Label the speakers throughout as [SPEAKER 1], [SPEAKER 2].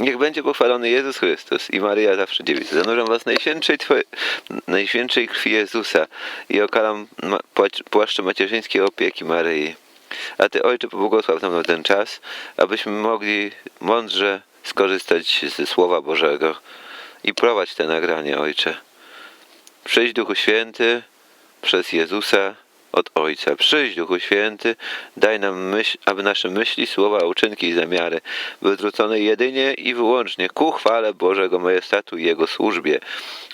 [SPEAKER 1] Niech będzie pochwalony Jezus Chrystus i Maryja zawsze dziewica. Zanurzam was najświętszej, twoje, najświętszej krwi Jezusa i okalam płacz- płaszczem macierzyńskiej opieki Maryi. A Ty, Ojcze, pobłogosław nam na ten czas, abyśmy mogli mądrze skorzystać ze Słowa Bożego i prowadź te nagranie, Ojcze. Przyjdź Duchu Święty przez Jezusa od Ojca. Przyjdź Duchu Święty, daj nam myśl, aby nasze myśli, słowa, uczynki i zamiary były zwrócone jedynie i wyłącznie ku chwale Bożego Majestatu i Jego służbie.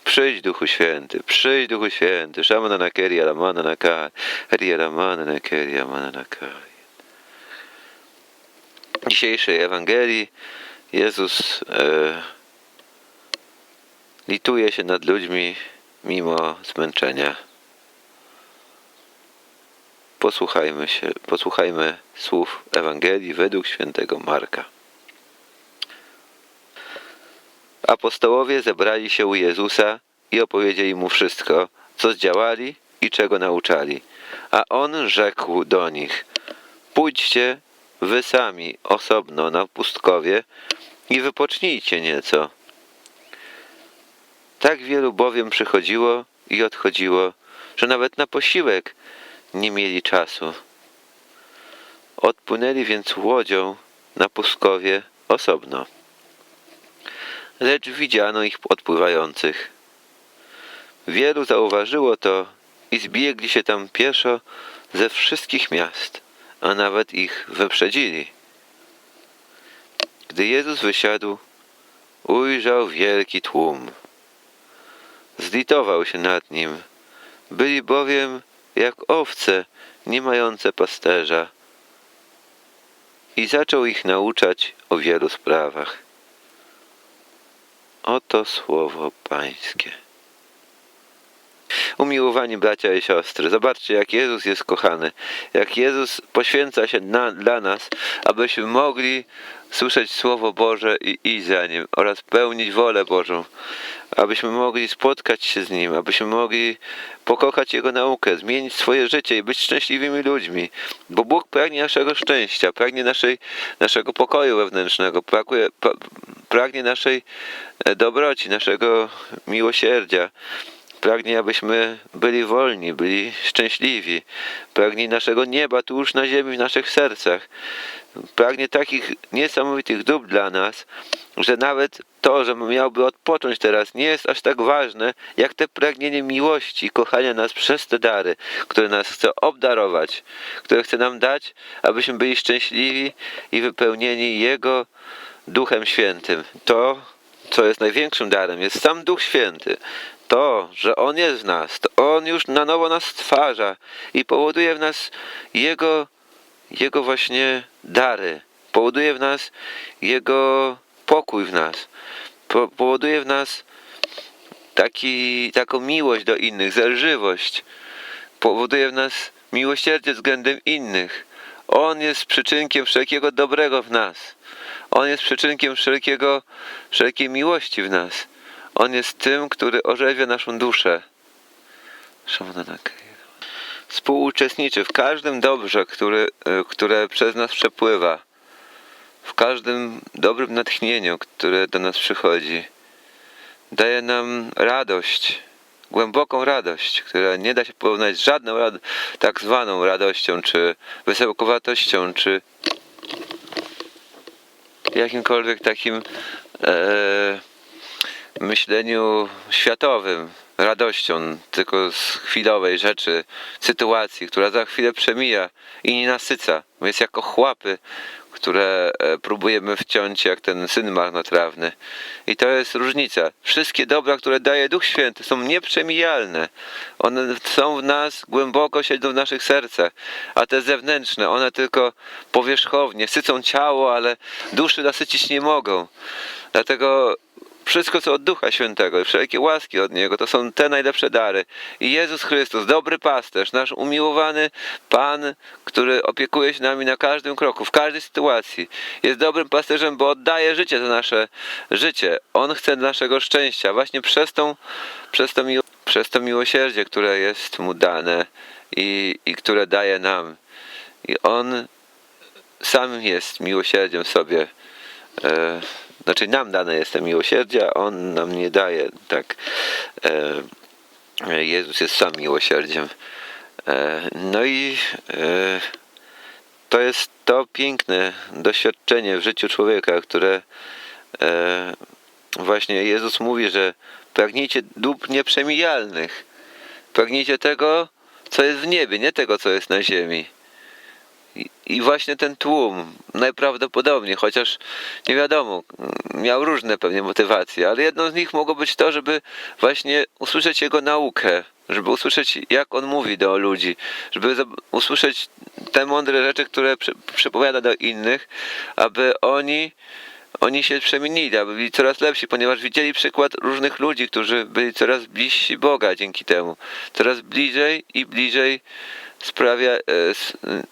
[SPEAKER 1] Przyjdź Duchu Święty, przyjdź Duchu Święty. Szamana na keria, lamana na kai, heria lamana na keria, mana na kai. W dzisiejszej Ewangelii Jezus e, lituje się nad ludźmi mimo zmęczenia. Posłuchajmy się, posłuchajmy słów Ewangelii według świętego Marka. Apostołowie zebrali się u Jezusa i opowiedzieli mu wszystko, co zdziałali i czego nauczali. A on rzekł do nich: Pójdźcie wy sami osobno na pustkowie i wypocznijcie nieco. Tak wielu bowiem przychodziło i odchodziło, że nawet na posiłek nie mieli czasu. Odpłynęli więc łodzią na pustkowie osobno. Lecz widziano ich odpływających. Wielu zauważyło to i zbiegli się tam pieszo ze wszystkich miast, a nawet ich wyprzedzili. Gdy Jezus wysiadł, ujrzał wielki tłum. Zlitował się nad nim. Byli bowiem jak owce nie mające pasterza. I zaczął ich nauczać o wielu sprawach. Oto słowo Pańskie. Umiłowani bracia i siostry, zobaczcie, jak Jezus jest kochany, jak Jezus poświęca się na, dla nas, abyśmy mogli słyszeć Słowo Boże i iść za Nim oraz pełnić wolę Bożą, abyśmy mogli spotkać się z Nim, abyśmy mogli pokochać Jego naukę, zmienić swoje życie i być szczęśliwymi ludźmi, bo Bóg pragnie naszego szczęścia, pragnie naszej, naszego pokoju wewnętrznego, pragnie, pra- pragnie naszej e, dobroci, naszego miłosierdzia. Pragnie, abyśmy byli wolni, byli szczęśliwi. Pragnie naszego nieba tu już na ziemi, w naszych sercach. Pragnie takich niesamowitych dóbr dla nas, że nawet to, że miałby odpocząć teraz, nie jest aż tak ważne, jak te pragnienie miłości, kochania nas przez te dary, które nas chce obdarować, które chce nam dać, abyśmy byli szczęśliwi i wypełnieni Jego Duchem Świętym. To, co jest największym darem, jest sam Duch Święty. To, że On jest w nas, to On już na nowo nas stwarza i powoduje w nas Jego, Jego właśnie dary. Powoduje w nas Jego pokój w nas. Po, powoduje w nas taki, taką miłość do innych, zelżywość. Powoduje w nas miłosierdzie względem innych. On jest przyczynkiem wszelkiego dobrego w nas. On jest przyczynkiem wszelkiego, wszelkiej miłości w nas. On jest tym, który ożywia naszą duszę. Współuczestniczy w każdym dobrze, który, e, które przez nas przepływa. W każdym dobrym natchnieniu, które do nas przychodzi. Daje nam radość, głęboką radość, która nie da się porównać z żadną rad- tak zwaną radością, czy wesołkowatością, czy jakimkolwiek takim e, myśleniu światowym, radością tylko z chwilowej rzeczy, sytuacji, która za chwilę przemija i nie nasyca. Jest jako chłapy, które e, próbujemy wciąć jak ten syn marnotrawny. I to jest różnica. Wszystkie dobra, które daje Duch Święty są nieprzemijalne. One są w nas, głęboko siedzą w naszych sercach. A te zewnętrzne, one tylko powierzchownie sycą ciało, ale duszy nasycić nie mogą. Dlatego wszystko, co od Ducha Świętego wszelkie łaski od Niego, to są te najlepsze dary. I Jezus Chrystus, dobry pasterz, nasz umiłowany Pan, który opiekuje się nami na każdym kroku, w każdej sytuacji, jest dobrym pasterzem, bo oddaje życie za nasze życie. On chce naszego szczęścia właśnie przez, tą, przez, to, przez to miłosierdzie, które jest Mu dane i, i które daje nam. I On sam jest miłosierdziem sobie. E, znaczy nam dane jest to miłosierdzie, a On nam nie daje, tak. E, Jezus jest sam miłosierdziem. E, no i e, to jest to piękne doświadczenie w życiu człowieka, które właśnie Jezus mówi, że pragnijcie dóbr nieprzemijalnych. Pragnijcie tego, co jest w niebie, nie tego, co jest na ziemi. I, właśnie ten tłum najprawdopodobniej, chociaż nie wiadomo, miał różne pewnie motywacje, ale jedną z nich mogło być to, żeby właśnie usłyszeć jego naukę, żeby usłyszeć, jak on mówi do ludzi, żeby usłyszeć te mądre rzeczy, które prze- przepowiada do innych, aby oni oni się przemienili, aby byli coraz lepsi, ponieważ widzieli przykład różnych ludzi, którzy byli coraz bliżsi Boga dzięki temu. Coraz bliżej i bliżej sprawia e,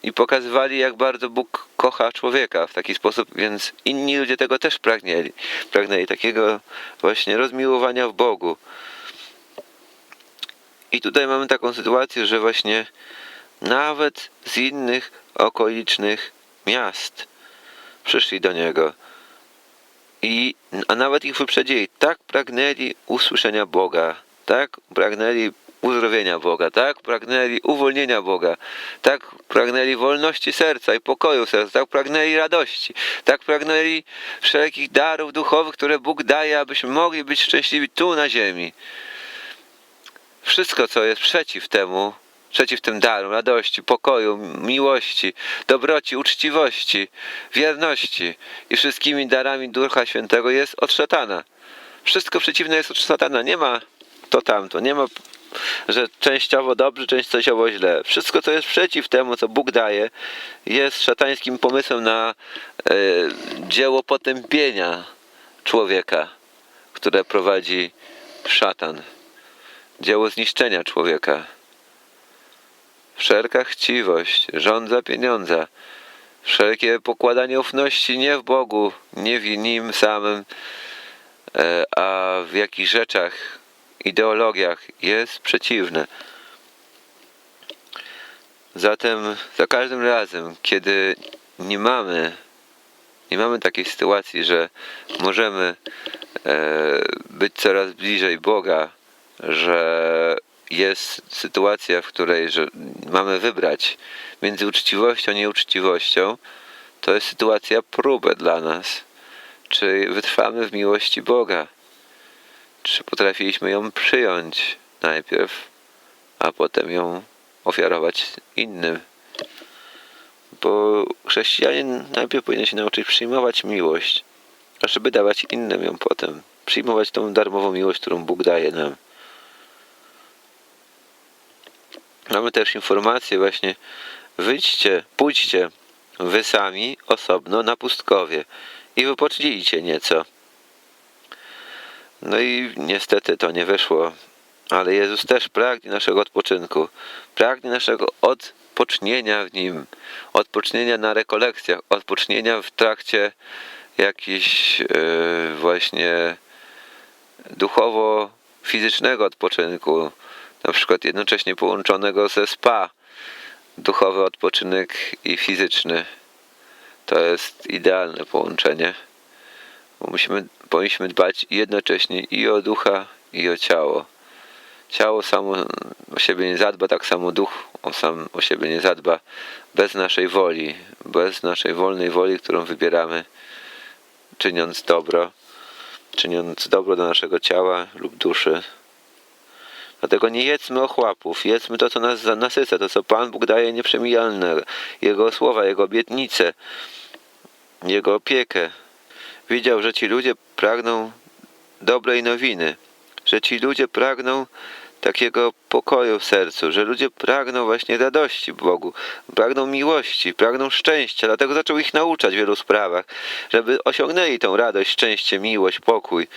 [SPEAKER 1] i pokazywali, jak bardzo Bóg kocha człowieka w taki sposób, więc inni ludzie tego też pragnęli. Pragnęli takiego właśnie rozmiłowania w Bogu. I tutaj mamy taką sytuację, że właśnie nawet z innych okolicznych miast przyszli do Niego. I, a nawet ich wyprzedzili. Tak pragnęli usłyszenia Boga. Tak pragnęli uzdrowienia Boga. Tak pragnęli uwolnienia Boga. Tak pragnęli wolności serca i pokoju serca. Tak pragnęli radości. Tak pragnęli wszelkich darów duchowych, które Bóg daje, abyśmy mogli być szczęśliwi tu na ziemi. Wszystko, co jest przeciw temu, przeciw tym darom radości, pokoju, miłości, dobroci, uczciwości, wierności i wszystkimi darami Ducha Świętego jest od szatana. Wszystko przeciwne jest od szatana. Nie ma to tamto. Nie ma, że częściowo dobrze, częściowo źle. Wszystko, co jest przeciw temu, co Bóg daje, jest szatańskim pomysłem na e, dzieło potępienia człowieka, które prowadzi szatan. Dzieło zniszczenia człowieka. Wszelka chciwość rządza pieniądza. Wszelkie pokładanie ufności nie w Bogu, nie w nim samym, e, a w jakichś rzeczach, ideologiach jest przeciwne. Zatem za każdym razem, kiedy nie mamy, nie mamy takiej sytuacji, że możemy e, być coraz bliżej Boga, że jest sytuacja, w której że mamy wybrać między uczciwością a nieuczciwością, to jest sytuacja próby dla nas. Czy wytrwamy w miłości Boga? Czy potrafiliśmy ją przyjąć najpierw, a potem ją ofiarować innym? Bo chrześcijanin najpierw powinien się nauczyć przyjmować miłość, a żeby dawać innym ją potem. Przyjmować tą darmową miłość, którą Bóg daje nam. Mamy też informację właśnie, wyjdźcie, pójdźcie wy sami osobno na pustkowie i wypocznijcie nieco. No i niestety to nie wyszło, ale Jezus też pragnie naszego odpoczynku, pragnie naszego odpocznienia w Nim, odpocznienia na rekolekcjach, odpocznienia w trakcie jakichś yy, właśnie duchowo-fizycznego odpoczynku, na przykład jednocześnie połączonego ze spa, duchowy odpoczynek i fizyczny. To jest idealne połączenie. Bo musimy, powinniśmy dbać jednocześnie i o ducha, i o ciało. Ciało samo o siebie nie zadba, tak samo duch o sam o siebie nie zadba bez naszej woli, bez naszej wolnej woli, którą wybieramy, czyniąc dobro, czyniąc dobro do naszego ciała lub duszy. Dlatego nie jedzmy ochłapów, jedzmy to, co nas nasyca, to, co Pan Bóg daje nieprzemijalne, Jego słowa, Jego obietnice, Jego opiekę. Widział, że ci ludzie pragną dobrej nowiny, że ci ludzie pragną takiego pokoju w sercu, że ludzie pragną właśnie radości Bogu, pragną miłości, pragną szczęścia, dlatego zaczął ich nauczać w wielu sprawach, żeby osiągnęli tą radość, szczęście, miłość, pokój.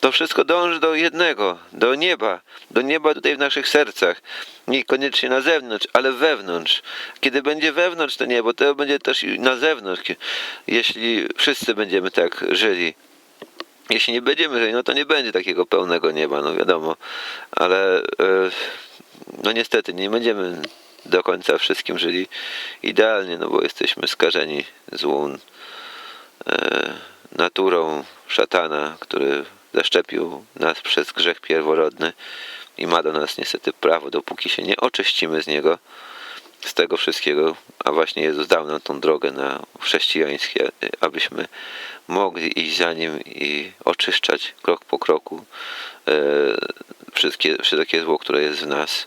[SPEAKER 1] To wszystko dąży do jednego, do nieba, do nieba tutaj w naszych sercach. Niekoniecznie na zewnątrz, ale wewnątrz. Kiedy będzie wewnątrz to niebo, to będzie też i na zewnątrz, jeśli wszyscy będziemy tak żyli. Jeśli nie będziemy żyli, no to nie będzie takiego pełnego nieba, no wiadomo. Ale e, no niestety nie będziemy do końca wszystkim żyli idealnie, no bo jesteśmy skażeni złą e, naturą, szatana, który zaszczepił nas przez grzech pierworodny i ma do nas niestety prawo, dopóki się nie oczyścimy z niego, z tego wszystkiego, a właśnie Jezus dał nam tą drogę na chrześcijańskie, abyśmy mogli iść za Nim i oczyszczać krok po kroku e, wszystkie, wszelkie zło, które jest w nas.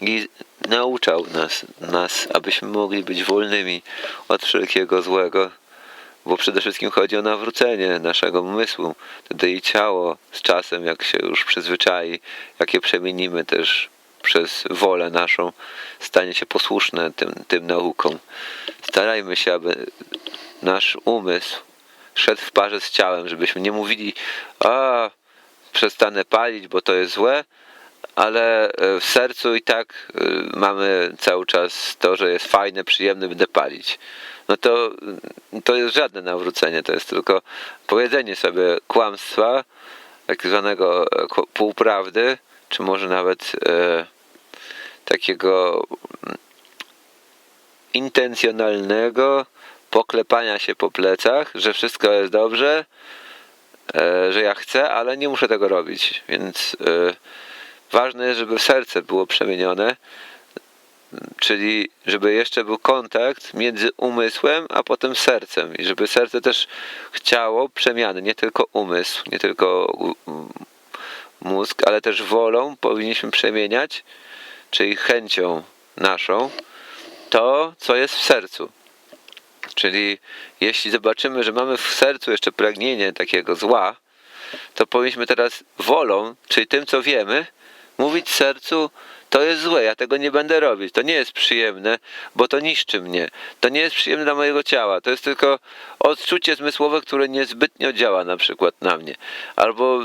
[SPEAKER 1] I nauczał nas, nas, abyśmy mogli być wolnymi od wszelkiego złego, bo przede wszystkim chodzi o nawrócenie naszego umysłu, wtedy i ciało z czasem, jak się już przyzwyczai, jak je przemienimy też przez wolę naszą, stanie się posłuszne tym, tym naukom. Starajmy się, aby nasz umysł szedł w parze z ciałem, żebyśmy nie mówili, a przestanę palić, bo to jest złe, ale e, w sercu i tak e, mamy cały czas to, że jest fajne, przyjemne, będę palić. No to, to jest żadne nawrócenie, to jest tylko powiedzenie sobie kłamstwa, tak zwanego e, półprawdy, czy może nawet e, takiego mm, intencjonalnego poklepania się po plecach, że wszystko jest dobrze, e, że ja chcę, ale nie muszę tego robić. Więc e, ważne jest, żeby serce było przemienione, czyli żeby jeszcze był kontakt między umysłem a potem sercem i żeby serce też chciało przemiany, nie tylko umysł, nie tylko mózg, ale też wolą powinniśmy przemieniać, czyli chęcią naszą, to, co jest w sercu. Czyli jeśli zobaczymy, że mamy w sercu jeszcze pragnienie takiego zła, to powinniśmy teraz wolą, czyli tym, co wiemy, mówić sercu, to jest złe, ja tego nie będę robić, to nie jest przyjemne, bo to niszczy mnie, to nie jest przyjemne dla mojego ciała, to jest tylko odczucie zmysłowe, które niezbytnio działa na przykład na mnie, albo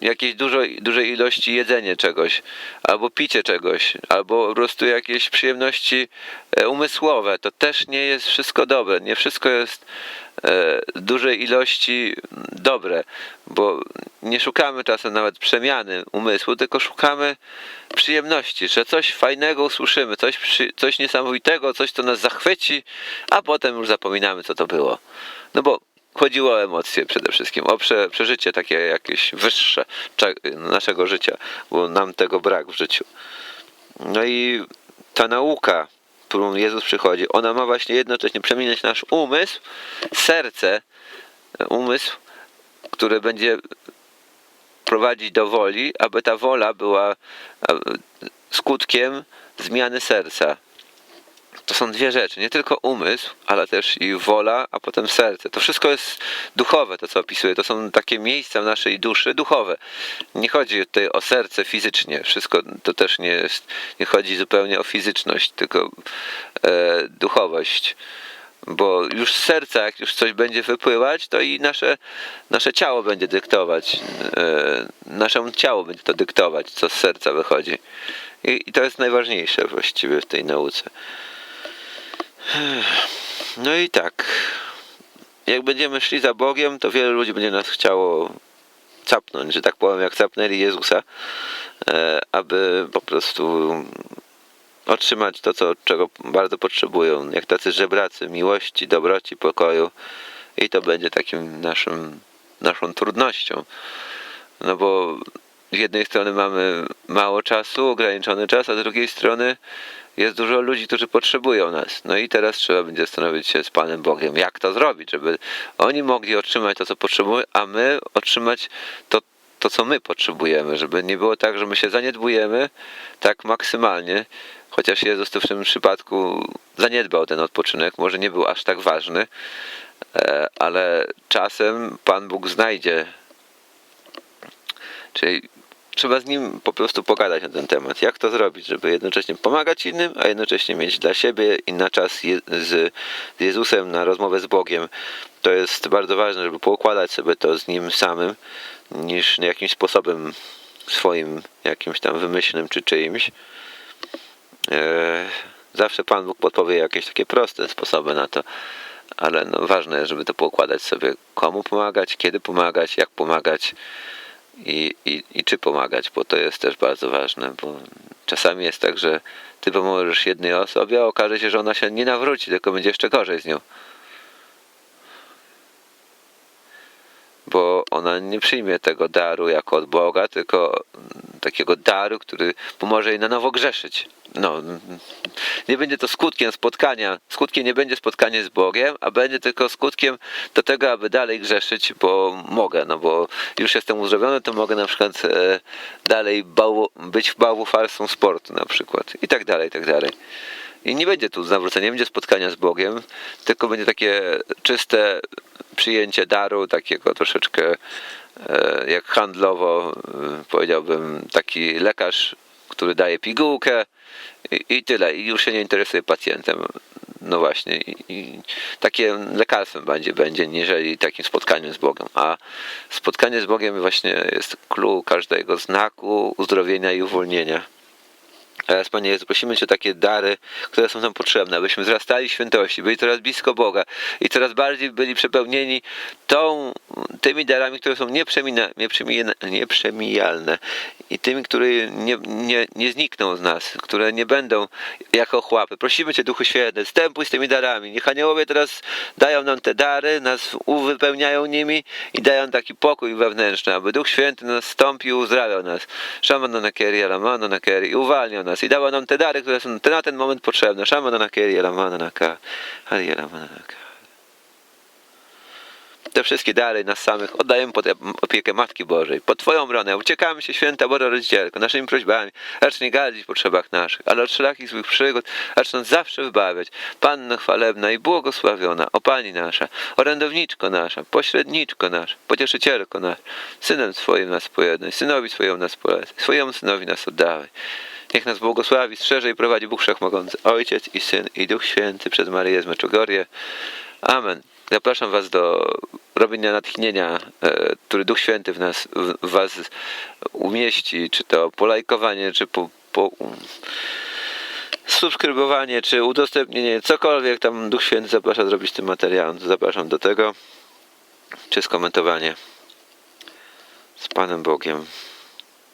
[SPEAKER 1] jakieś dużo, dużej ilości jedzenie czegoś, albo picie czegoś, albo po prostu jakieś przyjemności e, umysłowe, to też nie jest wszystko dobre, nie wszystko jest e, w dużej ilości mm, dobre, bo nie szukamy czasem nawet przemiany umysłu, tylko szukamy przyjemności, że coś fajnego usłyszymy, coś, coś niesamowitego, coś, co nas zachwyci, a potem już zapominamy, co to było. No bo chodziło o emocje przede wszystkim, o prze, przeżycie takie jakieś wyższe naszego życia, bo nam tego brak w życiu. No i ta nauka, którą Jezus przychodzi, ona ma właśnie jednocześnie przemieniać nasz umysł, serce, umysł, który będzie prowadzić do woli, aby ta wola była e, skutkiem zmiany serca. To są dwie rzeczy, nie tylko umysł, ale też i wola, a potem serce. To wszystko jest duchowe, to co opisuję. To są takie miejsca w naszej duszy duchowe. Nie chodzi tutaj o serce fizycznie. Wszystko to też nie jest, nie chodzi zupełnie o fizyczność, tylko e, duchowość. Bo już z serca, jak już coś będzie wypływać, to i nasze, nasze ciało będzie dyktować. E, naszemu ciało będzie to dyktować, co z serca wychodzi. I, I to jest najważniejsze właściwie w tej nauce. No i tak. Jak będziemy szli za Bogiem, to wiele ludzi będzie nas chciało capnąć, że tak powiem, jak capnęli Jezusa, e, aby po prostu otrzymać to, co, czego bardzo potrzebują, jak tacy żebracy miłości, dobroci, pokoju i to będzie takim naszym, naszą trudnością. No bo z jednej strony mamy mało czasu, ograniczony czas, a z drugiej strony jest dużo ludzi, którzy potrzebują nas. No i teraz trzeba będzie zastanowić się z Panem Bogiem, jak to zrobić, żeby oni mogli otrzymać to, co potrzebują, a my otrzymać to, to co my potrzebujemy, żeby nie było tak, że my się zaniedbujemy tak maksymalnie, chociaż Jezus to w tym przypadku zaniedbał ten odpoczynek, może nie był aż tak ważny, e, ale czasem Pan Bóg znajdzie Czyli trzeba z nim po prostu pogadać na ten temat. Jak to zrobić, żeby jednocześnie pomagać innym, a jednocześnie mieć dla siebie i na czas je, z, Jezusem, na rozmowę z Bogiem. To jest bardzo ważne, żeby poukładać sobie to z nim samym, niż jakimś sposobem swoim, jakimś tam wymyślnym czy czyimś. E, Zawsze Pan Bóg podpowie jakieś takie proste sposoby na to, ale no ważne żeby to poukładać sobie, komu pomagać, kiedy pomagać, jak pomagać i, i, i czy pomagać, bo to jest też bardzo ważne, bo czasami jest tak, że ty pomożesz jednej osobie, a okaże się, że ona się nie nawróci, tylko będzie jeszcze gorzej z nią. Bo ona nie przyjmie tego daru jako od Boga, tylko takiego daru, który pomoże jej na nowo grzeszyć. No, nie będzie to skutkiem spotkania, skutkiem nie będzie spotkanie z Bogiem, a będzie tylko skutkiem do tego, aby dalej grzeszyć, bo mogę, no bo już jestem uzdrowiony, to mogę na przykład e, dalej bałwo, być bałwofarstwą sportu na przykład i tak dalej, i tak dalej. I nie będzie tu nawrócenia, nie będzie spotkania z Bogiem, tylko będzie takie czyste przyjęcie daru, takiego troszeczkę e, jak handlowo, e, powiedziałbym, taki lekarz, który daje pigułkę i, i tyle, i już się nie interesuje pacjentem. No właśnie, i, i takie lekarstwem będzie, będzie, niżeli takim spotkaniem z Bogiem. A spotkanie z Bogiem właśnie jest clue każdego znaku uzdrowienia i uwolnienia. Teraz, Panie Jezu, prosimy Cię o takie dary, które są nam potrzebne, abyśmy wzrastali w świętości, byli coraz blisko Boga i coraz bardziej byli przepełnieni tą, tymi darami, które są nieprzemina, nieprzemija, nieprzemijalne i tymi, które nie, nie, nie znikną z nas, które nie będą jako chłapy. Prosimy Cię, Duchu Święty, wstępuj z tymi darami. Niech aniołowie teraz dają nam te dary, nas uwypełniają nimi i dają taki pokój wewnętrzny, aby Duch Święty nas stąpił, uzdrawiał nas. Szamano na keri, alamano na keri, uwalniał nas i dawał nam te dary, które są na ten moment potrzebne. Szamano na keri, alamano na keri, alamano na keri. Te wszystkie dary nas samych oddajemy pod opiekę Matki Bożej, pod Twoją obronę. Uciekamy się, święta Boża Rodzicielko, naszymi prośbami, acz nie gardzić potrzebach naszych, ale od wszelakich złych przygód, acz nas zawsze wybawiać. Panno chwalebna i błogosławiona, o Pani nasza, orędowniczko nasza, pośredniczko nasza, pocieszycielko nasz, Synem swoim nas pojednaj, Synowi swojemu nas polecaj, swojemu Synowi nas oddawaj. Niech nas błogosławi, strzeże i prowadzi Bóg Wszechmogący, Ojciec i Syn i Duch Święty przez Maryję z Meczugorje. Amen. Zapraszam Was do robienia natchnienia, e, który Duch Święty w nas, w Was umieści, czy to polajkowanie, czy po, po subskrybowanie, czy udostępnienie, cokolwiek tam Duch Święty zaprasza zrobić tym materiałem, zapraszam do tego, czy skomentowanie z Panem Bogiem.